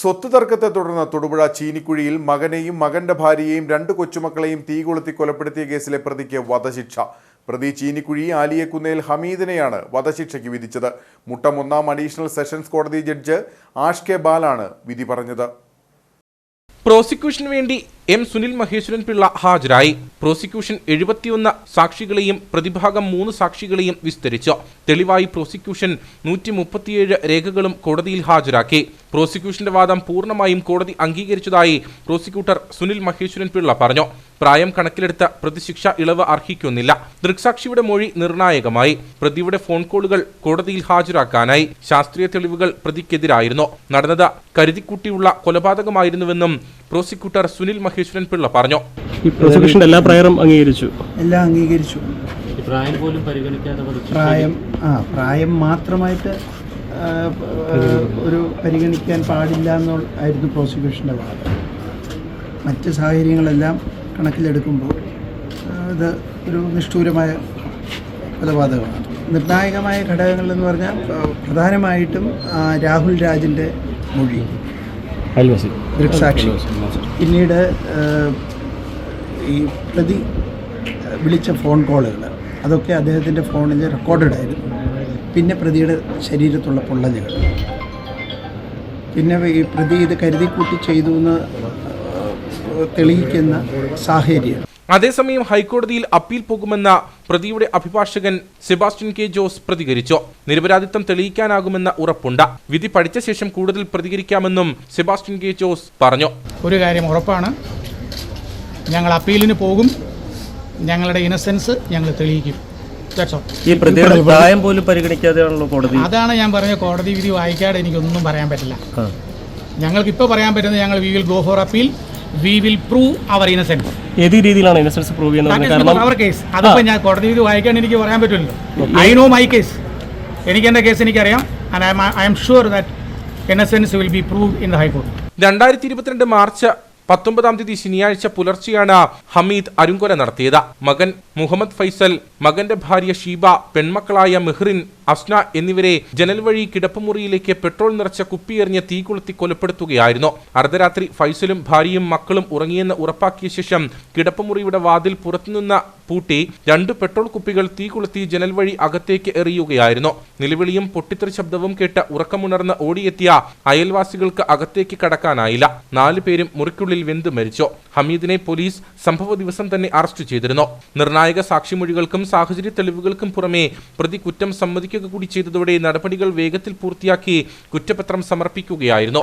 സ്വത്ത് തർക്കത്തെ തുടർന്ന് തൊടുപുഴ ചീനിക്കുഴിയിൽ മകനെയും മകന്റെ ഭാര്യയെയും രണ്ട് കൊച്ചുമക്കളെയും തീ കൊളുത്തി കൊലപ്പെടുത്തിയ കേസിലെ പ്രതിക്ക് വധശിക്ഷ. പ്രതി ചീനിക്കുഴി ആലിയക്കുന്നേൽ ഹമീദിനെയാണ് വധശിക്ഷയ്ക്ക് വിധിച്ചത്. മുട്ടം ഒന്നാം അഡീഷണൽ സെഷൻസ് കോടതി ജഡ്ജ് ആഷ് കെ ബാലാണ് വിധി പറഞ്ഞത്. പ്രോസിക്യൂഷന് വേണ്ടി എം സുനിൽ മഹേശ്വരൻ പിള്ള ഹാജരായി. പ്രോസിക്യൂഷൻ എഴുപത്തിയൊന്ന് സാക്ഷികളെയും പ്രതിഭാഗം മൂന്ന് സാക്ഷികളെയും വിസ്തരിച്ചു. തെളിവായി പ്രോസിക്യൂഷൻ നൂറ്റി മുപ്പത്തിയേഴ് രേഖകളും കോടതിയിൽ ഹാജരാക്കി. പ്രോസിക്യൂഷന്റെ വാദം പൂർണമായും കോടതി അംഗീകരിച്ചതായി പ്രോസിക്യൂട്ടർ സുനിൽ മഹേശ്വരൻ പിള്ള പറഞ്ഞു. പ്രായം കണക്കിലെടുത്ത് പ്രതിശിക്ഷ ഇളവ് അർഹിക്കുന്നില്ല. ദൃക്സാക്ഷിയുടെ മൊഴി നിർണായകമായി. പ്രതിയുടെ ഫോൺ കോളുകൾ കോടതിയിൽ ഹാജരാക്കാനായി. ശാസ്ത്രീയ തെളിവുകൾ പ്രതിക്കെതിരായിരുന്നു. നടന്നത് കരുതിക്കുട്ടിയുള്ള കൊലപാതകമായിരുന്നുവെന്നും പ്രോസിക്യൂട്ടർ സുനിൽ മഹേശ്വരൻ പിള്ള പറഞ്ഞു? ഈ പ്രോസിക്യൂഷന്റെ എല്ലാ പ്രയറും അംഗീകരിച്ചു. എല്ലാം അംഗീകരിച്ചു. പ്രായം പോലും പരിഗണിക്കാതെ പ്രായം ആ പ്രായം മാത്രമായിട്ട് ഒരു പരിഗണിക്കാൻ പാടില്ല എന്നായിരുന്നു പ്രോസിക്യൂഷന്റെ വാദം. മറ്റ് സാഹചര്യങ്ങളെല്ലാം കണക്കിലെടുക്കുമ്പോൾ ഇത് ഒരു നിഷ്ഠൂരമായ കൊലപാതകമാണ്. നിർണായകമായ ഘടകങ്ങൾ എന്ന് പറഞ്ഞാൽ പ്രധാനമായിട്ടും രാഹുൽ രാജിന്റെ മൊഴി. അയൽവാസി. ദൃക്സാക്ഷി. പിന്നീട് ഈ പ്രതി വിളിച്ച ഫോൺ കോളുകൾ. അതൊക്കെ അദ്ദേഹത്തിന്റെ ഫോണിൽ റെക്കോർഡഡ് ആയിരുന്നു പിന്നെ പ്രതിയുടെ ശരീരത്തുള്ള പൊള്ളലുകൾ. പിന്നെ ഈ പ്രതി ഇത് കരുതിക്കൂട്ടി ചെയ്തു എന്ന് തെളിയിക്കുന്ന സാഹചര്യം. അതേസമയം ഹൈക്കോടതിയിൽ അപ്പീൽ പോകുമെന്ന പ്രതിയുടെ അഭിഭാഷകൻ സെബാസ്റ്റ്യൻ കെ ജോസ് പ്രതികരിച്ചു. നിരപരാധിത്വം തെളിയിക്കാനാകുമെന്ന ഉറപ്പുണ്ട്. വിധി പഠിച്ച ശേഷം കൂടുതൽ പ്രതികരിക്കാമെന്നും സെബാസ്റ്റ്യൻ കെ ജോസ് പറഞ്ഞു. ഒരു കാര്യം ഉറപ്പാണ്. ഞങ്ങൾ അപ്പീലിന് പോകും. ഞങ്ങളുടെ ഇന്നസെൻസ് ഞങ്ങൾ തെളിയിക്കും. ഈ പ്രതിയുടെ പ്രായം പോലും പരിഗണിക്കാതെയാണല്ലോ കോടതി. അതാണ് ഞാൻ പറഞ്ഞ കോടതി വിധി വായിക്കാതെ എനിക്കൊന്നും പറയാൻ പറ്റില്ല. ഞങ്ങൾക്ക് ഇപ്പോൾ പറയാൻ പറ്റുന്നത് ഞങ്ങൾ we will go for appeal. We will prove our innocence ഏത് രീതിയിലാണ് ഇന്നസെൻസ് പ്രൂവ് ചെയ്യുന്നത് അവർ കേസ് ഞാൻ കോടതി വിധി വായിക്കാൻ എനിക്ക് പറയാൻ പറ്റില്ലല്ലോ. ഐ നോ മൈ കേസ് എനിക്ക് എന്റെ കേസ് എനിക്കറിയാം. And I'm sure that innocence will be prove in the ഹൈക്കോടതി രണ്ടായിരത്തി ഇരുപത്തിരണ്ട് മാർച്ച് പത്തൊമ്പതാം തീയതി ശനിയാഴ്ച പുലർച്ചെയാണ് ഹമീദ് അരുങ്കൊല നടത്തിയത്. മകൻ മുഹമ്മദ് ഫൈസൽ മകന്റെ ഭാര്യ ഷീബ പെൺമക്കളായ മെഹ്റിൻ അസ്ന എന്നിവരെ ജനൽ വഴി കിടപ്പുമുറിയിലേക്ക് പെട്രോൾ നിറച്ച കുപ്പിയെറിഞ്ഞ് തീ കൊളുത്തി കൊലപ്പെടുത്തുകയായിരുന്നു. അർദ്ധരാത്രി ഫൈസലും ഭാര്യയും മക്കളും ഉറങ്ങിയെന്ന് ഉറപ്പാക്കിയ ശേഷം കിടപ്പുമുറിയുടെ വാതിൽ പുറത്തുനിന്ന് പൂട്ടി രണ്ട് പെട്രോൾ കുപ്പികൾ തീ കൊളുത്തി ജനൽ വഴി അകത്തേക്ക് എറിയുകയായിരുന്നു. നിലവിളിയും പൊട്ടിത്തെറി ശബ്ദവും കേട്ട് ഉറക്കമുണർന്ന് ഓടിയെത്തിയ അയൽവാസികൾക്ക് അകത്തേക്ക് കടക്കാനായില്ല. നാലു പേരും മുറിക്കുള്ളിൽ വെന്ത് മരിച്ചു. ഹമീദിനെ പോലീസ് സംഭവ ദിവസം തന്നെ അറസ്റ്റ് ചെയ്തിരുന്നു. നിർണായക സാക്ഷിമൊഴികൾക്കും സാഹചര്യ തെളിവുകൾക്കും പുറമെ പ്രതി കുറ്റം സമ്മതിക്കുക കൂടി ചെയ്തതോടെ നടപടികൾ വേഗത്തിൽ പൂർത്തിയാക്കി കുറ്റപത്രം സമർപ്പിക്കുകയായിരുന്നു